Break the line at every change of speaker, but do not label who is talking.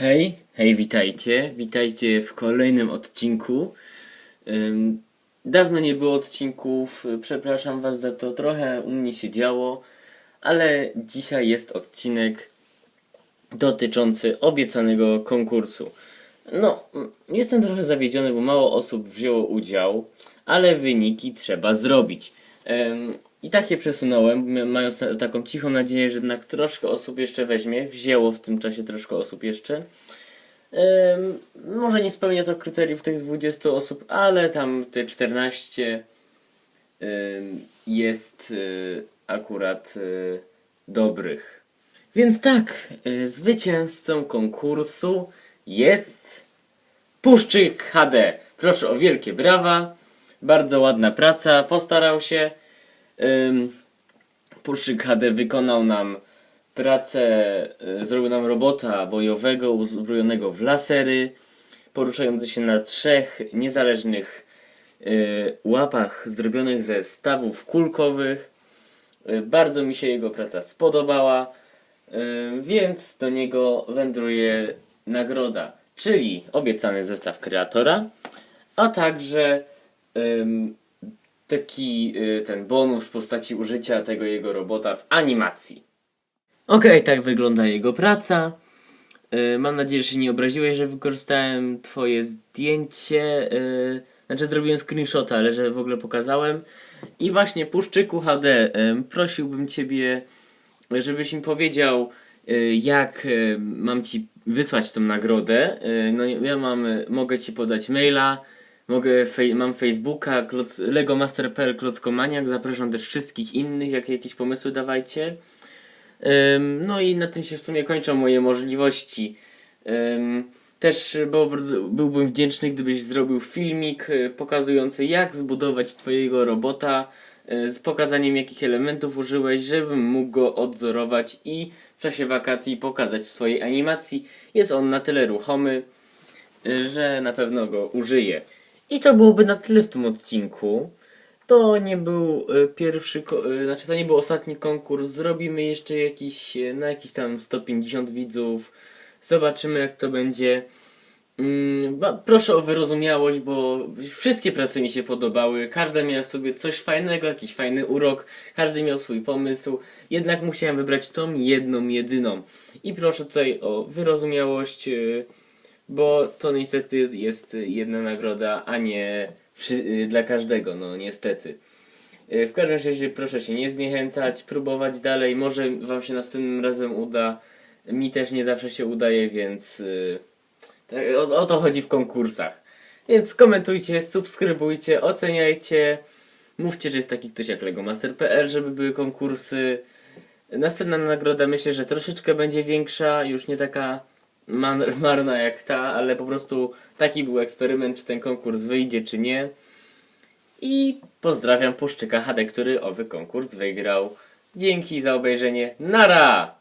Hej, hej, witajcie. Witajcie w kolejnym odcinku. Dawno nie było odcinków, przepraszam Was za to, trochę u mnie się działo, ale dzisiaj jest odcinek dotyczący obiecanego konkursu. No, jestem trochę zawiedziony, bo mało osób wzięło udział, ale wyniki trzeba zrobić. I tak je przesunąłem, mając ta- taką cichą nadzieję, że jednak troszkę osób jeszcze weźmie. Wzięło w tym czasie troszkę osób jeszcze. Ym, może nie spełnia to kryteriów tych 20 osób, ale tam te 14 ym, jest y, akurat y, dobrych. Więc tak, y, zwycięzcą konkursu jest Puszczyk HD. Proszę o wielkie brawa. Bardzo ładna praca, postarał się. Puszczyk HD wykonał nam pracę, y, zrobił nam robota bojowego uzbrojonego w lasery, poruszający się na trzech niezależnych y, łapach zrobionych ze stawów kulkowych. Y, bardzo mi się jego praca spodobała, więc do niego wędruje nagroda, czyli obiecany zestaw kreatora, a także taki y, ten bonus w postaci użycia tego jego robota w animacji. Okej, tak wygląda jego praca. Y, mam nadzieję, że się nie obraziłeś, że wykorzystałem twoje zdjęcie. Y, znaczy zrobiłem screenshota, ale że w ogóle pokazałem. I właśnie Puszczyku HD, prosiłbym ciebie, żebyś mi powiedział, jak mam ci wysłać tą nagrodę. No ja mam, mogę ci podać maila, mogę fej, mam Facebooka, kloc, legomaster.pl klockomaniak, zapraszam też wszystkich innych, jakie jakieś pomysły dawajcie. No i na tym się w sumie kończą moje możliwości. Też było bardzo- byłbym wdzięczny, gdybyś zrobił filmik y, pokazujący jak zbudować twojego robota y, z pokazaniem jakich elementów użyłeś, żebym mógł go odzorować i w czasie wakacji pokazać swojej animacji. Jest on na tyle ruchomy, y, że na pewno go użyję. I to byłoby na tyle w tym odcinku. To nie był y, pierwszy, y, znaczy to nie był ostatni konkurs. Zrobimy jeszcze jakiś, y, na jakiś tam 150 widzów. Zobaczymy jak to będzie. Mm, proszę o wyrozumiałość, bo wszystkie prace mi się podobały. Każda miała sobie coś fajnego, jakiś fajny urok. Każdy miał swój pomysł. Jednak musiałem wybrać tą jedną, jedyną. I proszę tutaj o wyrozumiałość, bo to niestety jest jedna nagroda, a nie y, dla każdego, no niestety. Y, W każdym razie proszę się nie zniechęcać, próbować dalej, może wam się następnym razem uda. Mi też nie zawsze się udaje, więc y, tak, o, o to chodzi w konkursach. Więc komentujcie, subskrybujcie, oceniajcie. Mówcie, że jest taki ktoś jak legomaster.pl, żeby były konkursy. Następna nagroda myślę, że troszeczkę będzie większa, już nie taka marna jak ta, ale po prostu taki był eksperyment, czy ten konkurs wyjdzie, czy nie. I pozdrawiam Puszczyka HD, który owy konkurs wygrał. Dzięki za obejrzenie. Nara!